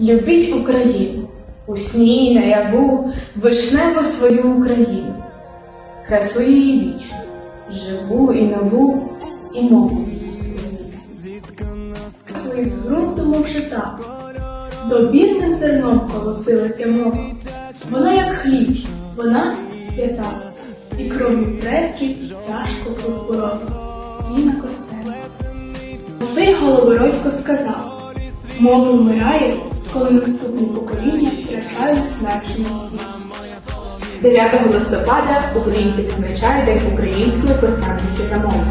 Любіть Україну, у сні, наяву, вишневу свою Україну, красу її вічну, живу і нову, і мову її свою. З ґрунту, мов жита, добірним зерном колосилася мова. Вона як хліб, вона свята, і кров'ю предків тяжко пурпурова, і на костелі. Василь Голобородько сказав, мова вмирає, коли наступні покоління втрачають значення світу. 9 листопада українці відзначають День української писемності та мови.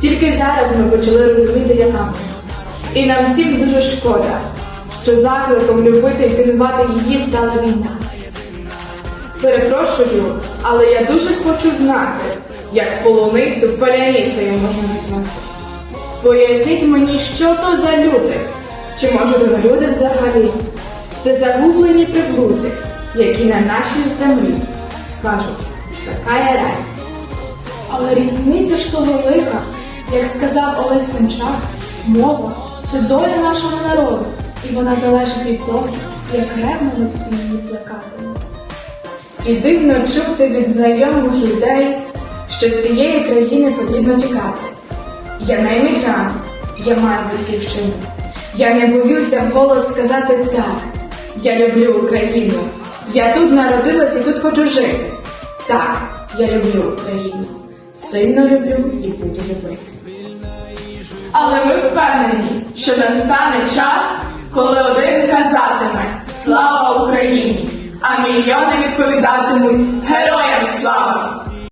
Тільки зараз ми почали розуміти, яка вона. І нам всім дуже шкода, що закликом любити і цінувати її стала війна. Перепрошую, але я дуже хочу знати, як полуницю паляницею можна назвати. Поясніть мені, що то за люди, чи може люди взагалі? Це загублені приблуди, які на нашій землі кажуть, така я разниця. Але різниця ж то велика, як сказав Олесь Кончак, мова це доля нашого народу, і вона залежить від того, як ревно всі її плекатимемо. І дивно чути від знайомих людей, що з цієї країни потрібно тікати. Я не емігрант, я маю батьківщину. Я не боюся вголос сказати так. Я люблю Україну. Я тут народилась і тут хочу жити. Так, я люблю Україну. Сильно люблю і буду любити. Але ми впевнені, що настане час, коли один казатиме Слава Україні! А мільйони відповідатимуть Героям слава!